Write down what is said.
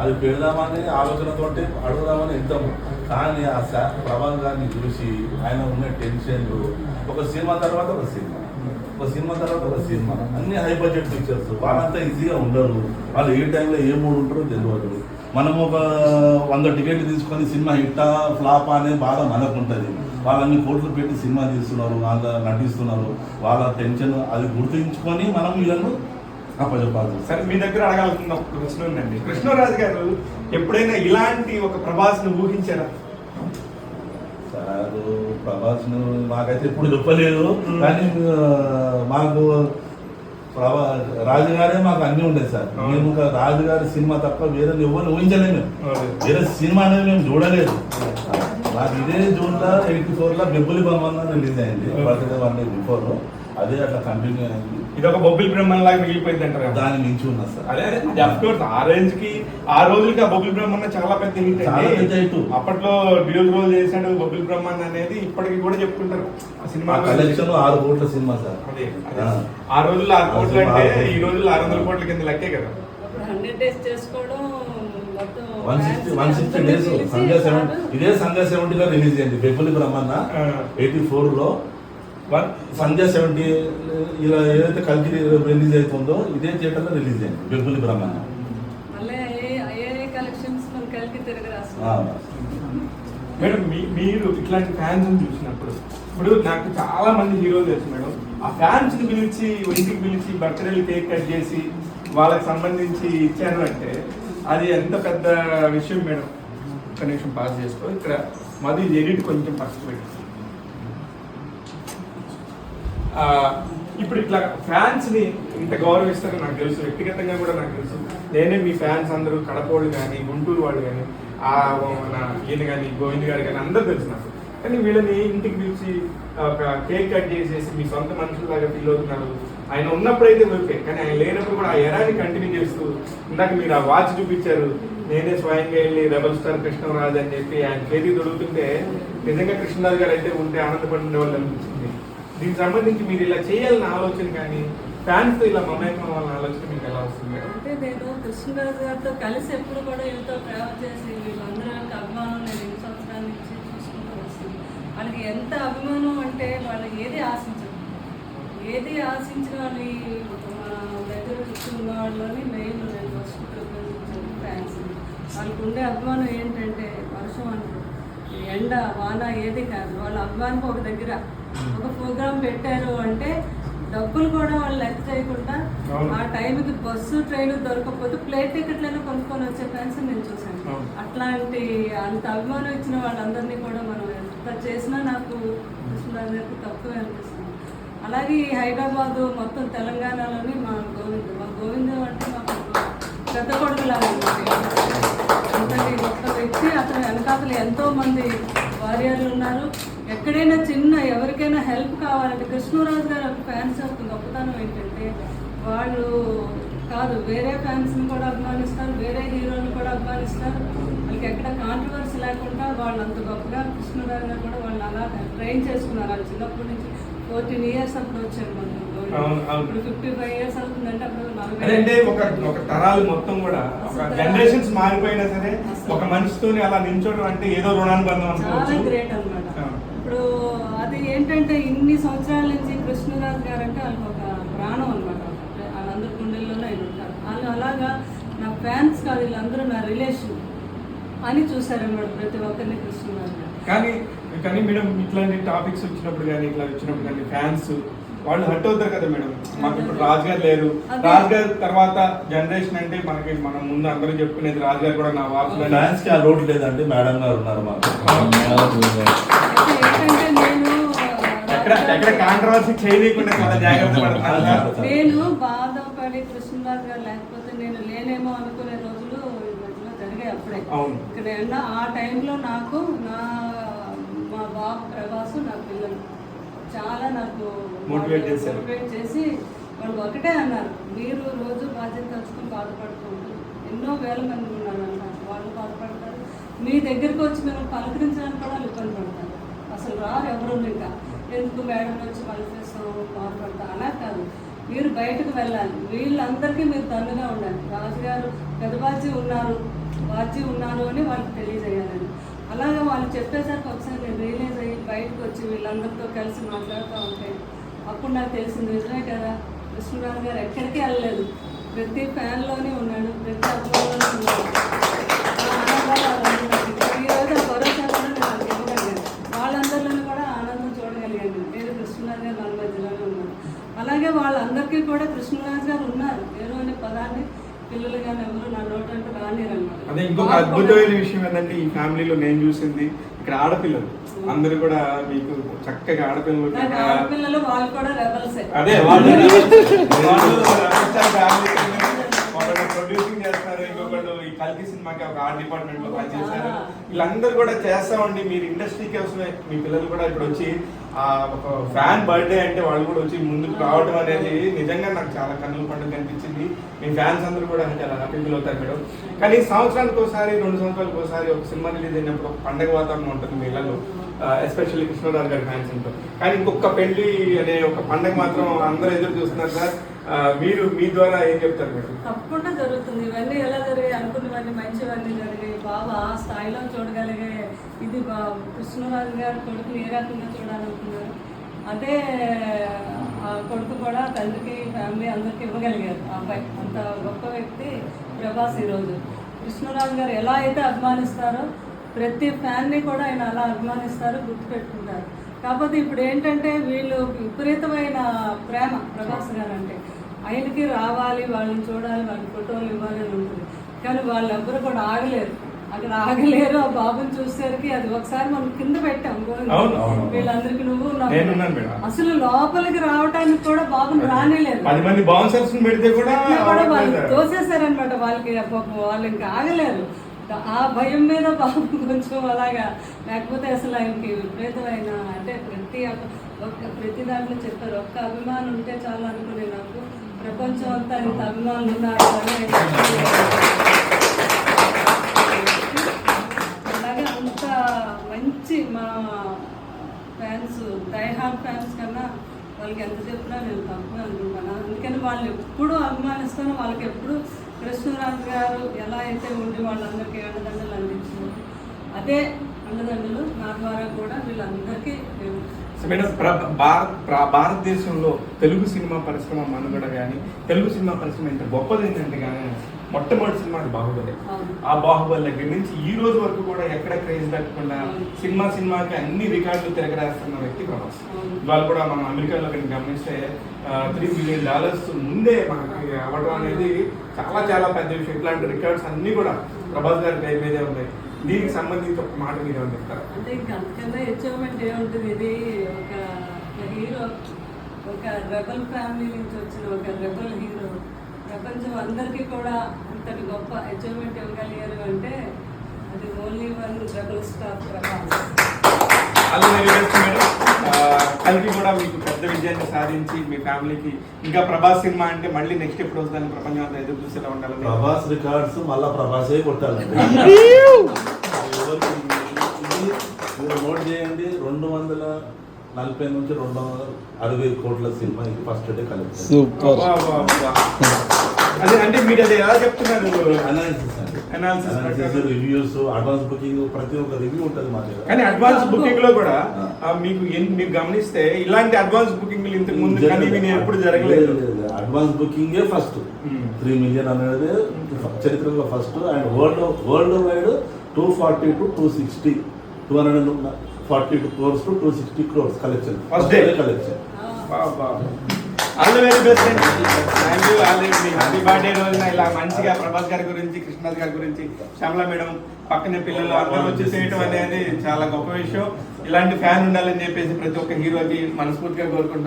అది పెడదామని ఆలోచనతో అడుగుదామని వెళ్తాము. కానీ ఆ శా- ప్రభాస్ చూసి ఆయన ఉన్న టెన్షన్లు ఒక సినిమా తర్వాత ఒక సినిమా ఒక సినిమా తర్వాత ఒక సినిమా అన్ని హై బడ్జెట్ పిక్చర్స్. వాళ్ళంతా ఈజీగా ఉండరు. వాళ్ళు ఏ టైంలో ఏ మూడు ఉంటారో తెలియదు మనం ఒక వంద టికెట్లు తీసుకొని సినిమా హిట్టా ఫ్లాప్ అనే బాధ మనకు ఉంటుంది వాళ్ళన్ని కోట్లు పెట్టి సినిమా తీస్తున్నారు వాళ్ళ నటిస్తున్నారు. వాళ్ళ టెన్షన్ అది గుర్తుంచుకొని మనం వీళ్ళను అప్పచెప్పాలి సరే మీ దగ్గర అడగాల్సిన ఒక ప్రశ్న ఉందండి. కృష్ణరాజు గారు ఎప్పుడైనా ఇలాంటి ఒక ప్రభాస్ను ఊహించారా? సార్ ప్రభాస్ మాకైతే ఎప్పుడు చెప్పలేదు. కానీ మాకు ప్రభా రాజుగారే మాకు అన్ని ఉండేది సార్. మేము ఇంకా రాజుగారి సినిమా తప్ప వేరే ఎవరిని ఊహించలేము. వేరే సినిమా అనేది మేము చూడలేదు. మాకు ఇదే జూన్లో ఎయిటీ ఫోర్లో బెబ్బులి బొమ్మ రిలీజ్ అయింది. Birthday one day before. అదే అట్లా కంటిన్యూ అయింది. ఇది ఒక బొబ్బిల్ బ్రహ్మన్ లాగా మిగిలిపోయింది అంటారు దాని మించి ఉన్నా సార్. అదే అదే అఫ్ కోర్స్. ఆ రేంజ్కి ఆ రోజులకి ఆ బొబ్బిల్ బ్రహ్మన్న చాలా పెద్ద హిట్. అప్పట్లో డ్యూల్ రోల్ చేశాడు బొబ్బిల్ బ్రహ్మన్ అనేది ఇప్పటికి కూడా చెప్పుకుంటారు. ఆ సినిమా కలెక్షన్ ఆరు కోట్ల సినిమా సార్. ఆ. ఆ రోజుల్లో ఆరు కోట్లు అంటే ఈ రోజుల్లో ఆరు వందల కోట్ల కింద లెక్కే కదా. హండ్రెడ్ డేస్ చేసుకోవడం మొత్తం one sixty one sixty days Sandhya seven. ఇదే సంధ్యా సెవెంటీలో రిలీజ్ అయింది బెబ్బులి బ్రహ్మన్న. ఎయిటీ ఫోర్లో వన్ సంధ్యా సెవెంటీ ఇలా ఏదైతే కలిసి రిలీజ్ అవుతుందో ఇదే థియేటర్లో రిలీజ్ అయింది బెబ్బులి బ్రహ్మన్న. మేడం మీ- మీరు ఇట్లాంటి ఫ్యాన్స్ చూసినప్పుడు ఇప్పుడు నాకు చాలా మంది హీరోలు తెలుసు మేడం ఆ ఫ్యాన్స్ని పిలిచి ఇంటికి పిలిచి బర్త్డేలు కేక్ కట్ చేసి వాళ్ళకి సంబంధించి ఇచ్చారు అంటే అది ఎంత పెద్ద విషయం మేడం? ఒక నిమిషం పాస్ చేసుకో. ఇక్కడ మది ఎడిట్ కొంచెం పక్కకు పెట్టి. ఇప్పుడు ఇట్లా ఫ్యాన్స్ని ఇంత గౌరవిస్తారని నాకు తెలుసు. వ్యక్తిగతంగా కూడా నాకు తెలుసు. నేనే మీ ఫ్యాన్స్ అందరూ కడపోళ్ళు కానీ గుంటూరు వాళ్ళు కానీ ఆ మన ఈయన కానీ గోవింద్ గారు కానీ అందరూ తెలుసు నాకు. కానీ వీళ్ళని ఇంటికి పిలిచి ఒక కేక్ కట్ చేసేసి మీ సొంత మనుషులాగా ఫీల్ అవుతున్నారు. ఆయన ఉన్నప్పుడైతే ఓకే కానీ ఆయన లేనప్పుడు కూడా ఆ ఎరాన్ని కంటిన్యూ చేస్తూ ఇందాక మీరు ఆ వాచ్ చూపించారు నేనే స్వయంగా వెళ్ళి రెబల్ స్టార్ కృష్ణరాజు అని చెప్పి ఆయన చేతి దొరుకుతుంటే నిజంగా కృష్ణరాజు గారు అయితే ఉంటే ఆనందపడిన వాళ్ళు అనిపించింది. దీనికి సంబంధించి మీరు ఇలా చేయాలన్న ఆలోచన కానీ ఫ్యాన్స్ ఇలా మమేకం వాళ్ళ ఆలోచన మీకు ఎలా వస్తుంది అంటే నేను కృష్ణరాజు గారితో కలిసి ఎప్పుడు కూడా ఎంతో ట్రావెల్ చేసి వీళ్ళందరికీ అభిమానం నేను ఎన్ని సంవత్సరాల నుంచి చూసుకుంటూ వస్తుంది వాళ్ళకి ఎంత అభిమానం అంటే వాళ్ళు ఏది ఆశించారు. ఏది ఆశించిన వాళ్ళని మన దగ్గర కూర్చున్న వాళ్ళని మెయిన్ నేను ఫస్ట్ ప్రిఫరెన్స్ ఫ్యాన్స్ వాళ్ళకు ఉండే అభిమానం ఏంటంటే వర్షం అంటారు. ఎండ వాన ఏది కాదు. వాళ్ళ అభిమానికి ఒక దగ్గర. ఒక ప్రోగ్రామ్ పెట్టారు అంటే డబ్బులు కూడా వాళ్ళు లెక్క చేయకుండా. ఆ టైంకి బస్సు ట్రైన్ దొరకకపోతే ప్లేట్ టికెట్లను కొనుక్కొని వచ్చే ఫ్యాన్స్ నేను చూశాను. అట్లాంటి అంత అభిమానం ఇచ్చిన వాళ్ళందరినీ కూడా మనం ఎంత చేసినా నాకు కృష్ణరాజు తక్కువే అనిపిస్తుంది. అలాగే ఈ మొత్తం తెలంగాణలోని మా గోవింద మా గోవింద్ అంటే మాకు పెద్ద కొడుకులాగా అంతటి గొప్ప వ్యక్తి అతని వెనకాతలు ఎంతోమంది వారియర్లు ఉన్నారు. ఎక్కడైనా చిన్న ఎవరికైనా హెల్ప్ కావాలంటే కృష్ణరాజు గారు ఫ్యాన్స్ యొక్క గొప్పతనం ఏంటంటే వాళ్ళు కాదు వేరే ఫ్యాన్స్ని కూడా అభిమానిస్తారు వేరే హీరోని కూడా అభిమానిస్తారు. వాళ్ళకి ఎక్కడ కాంట్రవర్సీ లేకుండా వాళ్ళు అంత గొప్పగా కృష్ణరాజు గారు కూడా వాళ్ళు అలా ట్రైన్ చేసుకున్నారు. వాళ్ళు చిన్నప్పటి నుంచి ఫోర్టీన్ ఇయర్స్ అప్పుడు. ఇప్పుడు ఫిఫ్టీ ఫైవ్ ఇయర్స్ అవుతుందంటే అదంటే ఒక ఒక తరాలు మొత్తం కూడా ఒక జనరేషన్స్ మారిపోయినా సరే ఒక మనిషితోని అలా నించోవడం అంటే ఏదో రుణానుబంధం అనుకోవచ్చు. గ్రేట్ అన్నమాట. ఆ. ఇప్పుడు అది ఏంటంటే ఇన్ని సంవత్సరాల నుంచి కృష్ణరాజు గారు అంటే వాళ్ళకి ఒక ప్రాణం అనమాట వాళ్ళందరి గుండెల్లోనే ఆయన ఉంటారు. వాళ్ళు అలాగా నా ఫ్యాన్స్ కాదు వీళ్ళందరూ నా రిలేషన్ అని చూసారన్నమాట ప్రతి ఒక్కరిని కృష్ణరాజు గారు. కానీ కానీ మేడం ఇట్లాంటి టాపిక్స్ వచ్చినప్పుడు కానీ ఇట్లా వచ్చినప్పుడు కానీ ఫ్యాన్స్ వాళ్ళు హర్ట్ అవుతారు కదా మేడం మాకు ఇప్పుడు రాజు గారు లేరు అదే. రాజు గారు తర్వాత జనరేషన్ అంటే మనకి మనం ముందు అందరూ చెప్పుకునేది రాజు గారు కూడా నా వారసులు అని. ఫ్యాన్స్కి ఆ లోటు లేదండి మేడం గారు ఉన్నారు మాకు ఎక్కడ ఎక్కడ కాంట్రవర్సీ చేయలేకుండా చాలా జాగ్రత్త నేను బాధపడి కృష్ణరాజు గారు లేకపోతే నేను లేనేమో అనుకునే రోజులు ఈ మధ్యలో జరిగాయి అప్పుడే అవును. ఇక్కడ ఆ టైంలో నాకు నా మా బాబు ప్రభాసు నా పిల్లలు. చాలా నాకు Motivate చేశారు. మోటివేట్ చేసి వాళ్ళు ఒకటే అన్నారు మీరు రోజు బాధ్యత తలుచుకుని బాధపడుతూ ఉంటారు ఎన్నో వేల మంది ఉన్నారు అన్నారు వాళ్ళు బాధపడతారు. మీ దగ్గరికి వచ్చి మేము పలకరించడానికి కూడా ఇబ్బంది పడతారు. అసలు రారు ఎవరు ఇంకా. ఎందుకు మేడం వచ్చి పలకరిస్తాం బాధపడతాం అలా కాదు. మీరు బయటకు వెళ్ళాలి. వీళ్ళందరికీ మీరు దన్నుగా ఉండాలి. రాజుగారు పెద్ద బాజీ ఉన్నారు బాజీ ఉన్నారు అని వాళ్ళకి తెలియజేయాలని. అలాగే వాళ్ళు చెప్పేసరికి ఒకసారి నేను రియలైజ్ అయ్యి బయటకు వచ్చి వీళ్ళందరితో కలిసి మాట్లాడుతూ ఉంటే అప్పుడు నాకు తెలిసింది నిజమే కదా కృష్ణరాజు గారు ఎక్కడికి వెళ్ళలేదు. ప్రతి ఫ్యాన్లోనే ఉన్నాడు ప్రతి అభిమానంలో ఉన్నాడు. ఆ భరోసా కూడా నేను వాళ్ళకి ఇవ్వగలిగాను. వాళ్ళందరిలోనే కూడా ఆనందం చూడగలిగాను. నేను కృష్ణరాజు గారు మన మధ్యలోనే ఉన్నారు అలాగే వాళ్ళందరికీ కూడా కృష్ణరాజు గారు ఉన్నారు వేరు అనే పదాన్ని పిల్లలు కానీ ఎవరు నా నోట అంటే రానిరన్నమాట అదే ఇంకొక అద్భుతమైన విషయం ఏంటంటే ఈ ఫ్యామిలీలో నేను చూసింది ఇక్కడ ఆడపిల్లలు. అందరూ కూడా మీకు చక్కగా ఆడపిల్లలు నాకు ఆడపిల్లలు వాళ్ళు కూడా రెబల్సే అదే వాళ్ళు వాళ్ళు ఫ్యామిలీ ఒకళ్ళు ప్రొడ్యూసింగ్ చేస్తారు ఇంకొకళ్ళు ఈ కల్కి సినిమాకి ఒక ఆర్ట్ డిపార్ట్మెంట్లో పనిచేశారు వీళ్ళందరూ కూడా చేస్తామండి. మీరు ఇండస్ట్రీ కోసమే. మీ పిల్లలు కూడా ఇప్పుడు వచ్చి ఒక ఫ్యాన్ బర్త్డే అంటే వాళ్ళు కూడా వచ్చి ముందుకు రావడం అనేది నిజంగా నాకు చాలా కన్నుల పండుగ అనిపించింది. మీ ఫ్యాన్స్ అందరూ కూడా చాలా హ్యాపీ ఫీల్ అవుతారు మేడం. కానీ సంవత్సరానికి ఒకసారి రెండు సంవత్సరాలకు ఒకసారి ఒక సినిమా రిలీజ్ అయినప్పుడు ఒక పండగ వాతావరణం ఉంటుంది మీ ఎస్పెషల్లీ కృష్ణరాజు గారి ఫ్యాన్స్ ఉంటారు కానీ ఇంకొక పెళ్ళి అనే ఒక పండగ మాత్రం అందరూ ఎదురు చూస్తున్నారు సార్. మీరు మీ ద్వారా ఏం చెప్తారు మీరు? తప్పకుండా జరుగుతుంది. ఇవన్నీ ఎలా జరిగాయి? అనుకున్నవన్నీ మంచివన్నీ జరిగాయి. బాబా ఆ స్థాయిలో చూడగలిగే ఇది బా కృష్ణరాజు గారు కొడుకుని ఏ రకంగా చూడాలనుకున్నారు? అదే ఆ కొడుకు కూడా తండ్రికి ఫ్యామిలీ అందరికి ఇవ్వగలిగారు. అబ్బాయి అంత గొప్ప వ్యక్తి ప్రభాస్ ఈరోజు. కృష్ణరాజు గారు ఎలా అయితే అభిమానిస్తారో ప్రతి ఫ్యాన్ని కూడా ఆయన అలా అభిమానిస్తారు గుర్తుపెట్టుకుంటారు. కాకపోతే ఇప్పుడు ఏంటంటే వీళ్ళు విపరీతమైన ప్రేమ ప్రభాస్ గారు అంటే ఆయనకి రావాలి వాళ్ళని చూడాలి వాళ్ళ ఫోటోలు ఇవ్వాలి అని ఉంటుంది. కానీ వాళ్ళెవ్వరు కూడా ఆగలేరు. అక్కడ ఆగలేరు ఆ బాబుని చూసేసరికి అది ఒకసారి మనం కింద పెట్టాం. వీళ్ళందరికీ నువ్వు. అసలు లోపలికి రావడానికి కూడా బాబుని రానిలేదు. పెడితే కూడా వాళ్ళు. తోసేశారనమాట వాళ్ళకి వాళ్ళు ఇంకా ఆగలేరు. ఆ భయం మీద బాబు కొంచెం అలాగా. లేకపోతే అసలు ఆయనకి విపరీతమైన అంటే ప్రతి ఒక్క ఒక్క ప్రతి దాంట్లో చెప్పారు. ఒక్క అభిమానం ఉంటే చాలా అనుకునే నాకు. ప్రపంచం అంతా ఇంత అభిమానులు ఉన్నారు అని అలాగే అంత మంచి మా ఫ్యాన్స్ డైహార్డ్ ఫ్యాన్స్ కన్నా వాళ్ళకి ఎంత చెప్పినా నేను తక్కువ అనుకుంటాను. అందుకని వాళ్ళు ఎప్పుడు అభిమానిస్తాను వాళ్ళకి ఎప్పుడు కృష్ణరాజు గారు ఎలా అయితే ఉండి వాళ్ళందరికీ అండదండలు అందించారు అదే అండదండలు నా ద్వారా కూడా వీళ్ళందరికీ మేడం ప్ర- భారత్ భారతదేశంలో తెలుగు సినిమా పరిశ్రమ మనుగడ కానీ తెలుగు సినిమా పరిశ్రమ ఇంత గొప్పది ఏంటంటే కానీ మొట్టమొదటి సినిమా బాహుబలి. ఆ బాహుబలి దగ్గర నుంచి ఈ రోజు వరకు కూడా ఎక్కడ క్రేజ్ తగ్గకుండా. సినిమా సినిమాకి అన్ని రికార్డులు తిరగరాస్తున్న వ్యక్తి ప్రభాస్. ఇవాళ కూడా మనం అమెరికాలో కనుక గమనిస్తే త్రీ మిలియన్ డాలర్స్ ముందే మనకి అవ్వడం అనేది చాలా చాలా పెద్ద విషయం. ఇట్లాంటి రికార్డ్స్ అన్ని కూడా ప్రభాస్ గారి పేరు మీదే ఉన్నాయి. దీనికి సంబంధించి ఒక మాట మీరు చెప్తారా? అంటే ఇంకా అంతకన్నా అచీవ్మెంట్ ఏముంటుంది ఇది ఒక హీరో ఒక రెబల్ ఫ్యామిలీ నుంచి వచ్చిన ఒక రెబల్ హీరో ప్రపంచం అందరికీ కూడా అంతటి గొప్ప అచీవ్మెంట్ ఇవ్వగలిగారు అంటే అది only one rebel star Prabhas కలిపి కూడా మీకు పెద్ద విజయాన్ని సాధించి మీ ఫ్యామిలీకి ఇంకా ప్రభాస్ సినిమా అంటే మళ్ళీ నెక్స్ట్ ఎప్పుడు వస్తుందని ప్రపంచం అంతా ఎదురు చూసేలా ఉండాలని ప్రభాస్ రికార్డ్స్ మళ్ళా ప్రభాసే మీరు నోట్ చేయండి రెండు వందల నలభై నుంచి రెండు వందల అరవై కోట్ల సినిమా ఇది ఫస్ట్ డే సూపర్. అదే అంటే మీరు అది ఎలా చెప్తున్నారు? అనాలిసిస్. రివ్యూస్ అడ్వాన్స్ బుకింగ్ ప్రతి ఒక్క రివ్యూ ఉంటుంది మా దగ్గర. కానీ అడ్వాన్స్ బుకింగ్లో కూడా మీకు మీరు గమనిస్తే ఇలాంటి అడ్వాన్స్ బుకింగ్ ఇంతకు ముందు కానీ ఎప్పుడు జరగలేదు. అడ్వాన్స్ బుకింగే ఫస్ట్. త్రీ మిలియన్ అనేది చరిత్రలో first and world world wide two forty to two sixty two hundred forty two crores to two sixty crores collection. First day. Collection. All very best thank you all. Me happy birthday రోజున ఇలా మంచిగా ప్రభాస్ గారి గురించి కృష్ణరాజ్ గారి గురించి Shyamala madam పక్కనే పిల్లలు అందరూ వచ్చి చేయటం అనేది చాలా గొప్ప విషయం. ఇలాంటి ఫ్యాన్ ఉండాలని చెప్పేసి ప్రతి ఒక్క హీరోకి మనస్ఫూర్తిగా కోరుకుంటున్నాను.